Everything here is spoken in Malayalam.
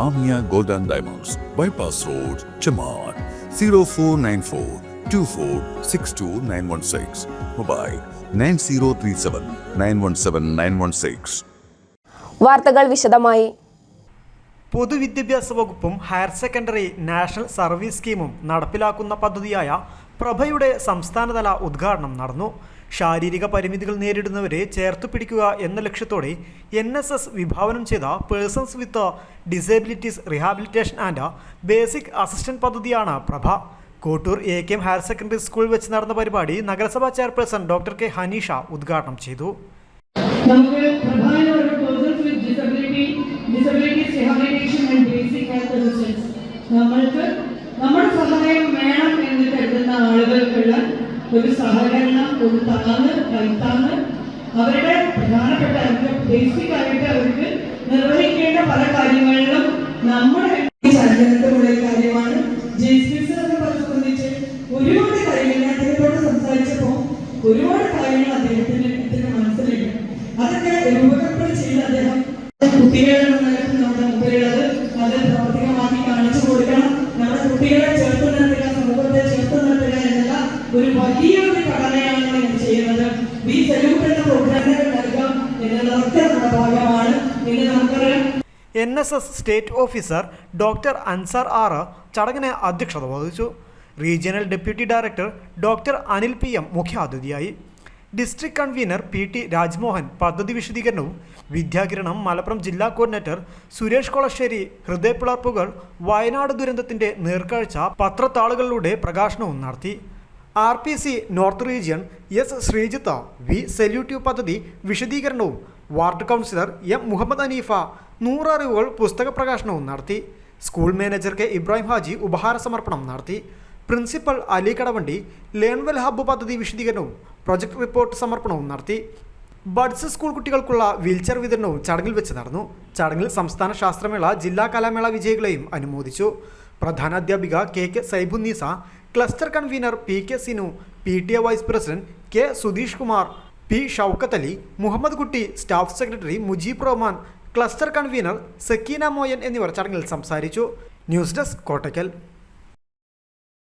Amiya gold Diamonds, Bypass bypass road ചെമാൻ zero four nine four two four six. വാർത്തകൾ വിശദമായി. പൊതുവിദ്യാഭ്യാസ വകുപ്പും ഹയർ സെക്കൻഡറി നാഷണൽ സർവീസ് സ്കീമും നടപ്പിലാക്കുന്ന പദ്ധതിയായ പ്രഭയുടെ സംസ്ഥാനതല ഉദ്ഘാടനം നടന്നു. ശാരീരിക പരിമിതികൾ നേരിടുന്നവരെ ചേർത്ത് പിടിക്കുക എന്ന ലക്ഷ്യത്തോടെ എൻ എസ് എസ് വിഭാവനം ചെയ്ത persons with disabilities rehabilitation and basic assistant പദ്ധതിയാണ് Prabha. Kottoor A K M higher secondary school വെച്ച് നടന്ന പരിപാടി നഗരസഭാ ചെയർപേഴ്സൺ ഡോക്ടർ കെ ഹനീഷ ഉദ്ഘാടനം ചെയ്തു. നമുക്ക് വിത്ത് ഡിസബിലിറ്റി ആൻഡ് ബേസിക് നമ്മൾക്ക് ഒരു സഹകരണം ഒരു താങ്ങ് കൈത്താന്ന് അവരുടെ പ്രധാനപ്പെട്ട അവർക്ക് ബേസിക് ആയിട്ട് അവർക്ക് നിർവഹിക്കേണ്ട പല കാര്യങ്ങളിലും നമ്മുടെ ഒരു കാര്യമാണ്. ജസ്റ്റിസ് എന്ന് സംബന്ധിച്ച് ഒരുപാട് കാര്യങ്ങൾ അദ്ദേഹത്തോട് സംസാരിച്ചപ്പോൾ ഒരുപാട് കാര്യങ്ങൾ അദ്ദേഹത്തിന് N S S state officer doctor Ansar R ചടങ്ങിന് അധ്യക്ഷത വഹിച്ചു. Regional deputy director doctor Anil P M മുഖ്യാതിഥിയായി. District convenor P T Rajmohan പദ്ധതി വിശദീകരണവും. വിദ്യാകിരണം മലപ്പുറം ജില്ലാ കോർഡിനേറ്റർ സുരേഷ് കൊളശ്ശേരി ഹൃദയപ്പിളർപ്പുകൾ വയനാട് ദുരന്തത്തിന്റെ നേർക്കാഴ്ച പത്രത്താളുകളിലൂടെ പ്രകാശനവും നടത്തി. R P C north region S Sreejith V സെല്യൂട്ടീവ് പദ്ധതി വിശദീകരണവും ward councillor M Muhammed Haneefa നൂററിവുകൾ പുസ്തക പ്രകാശനവും നടത്തി. School manager K Ibrahim Haji ഉപഹാര സമർപ്പണം നടത്തി. Principal Ali Kadavandi Learnwell hub പദ്ധതി വിശദീകരണവും പ്രൊജക്ട് റിപ്പോർട്ട് സമർപ്പണവും നടത്തി. ബഡ്സ് സ്കൂൾ കുട്ടികൾക്കുള്ള വീൽചെയർ വിതരണവും ചടങ്ങിൽ വെച്ച് നടന്നു. ചടങ്ങിൽ സംസ്ഥാന ശാസ്ത്രമേള ജില്ലാ കലാമേള വിജയികളെയും അനുമോദിച്ചു. പ്രധാനാധ്യാപിക K K Saibunnisa cluster convenor P K Sinu P T A vice president K Sudheesh Kumar P Shoukath Ali Muhammed Kutty staff secretary Mujeeb Rahman cluster convenor Sakeena Moyan എന്നിവർ ചടങ്ങിൽ സംസാരിച്ചു. News desk Kottakkal.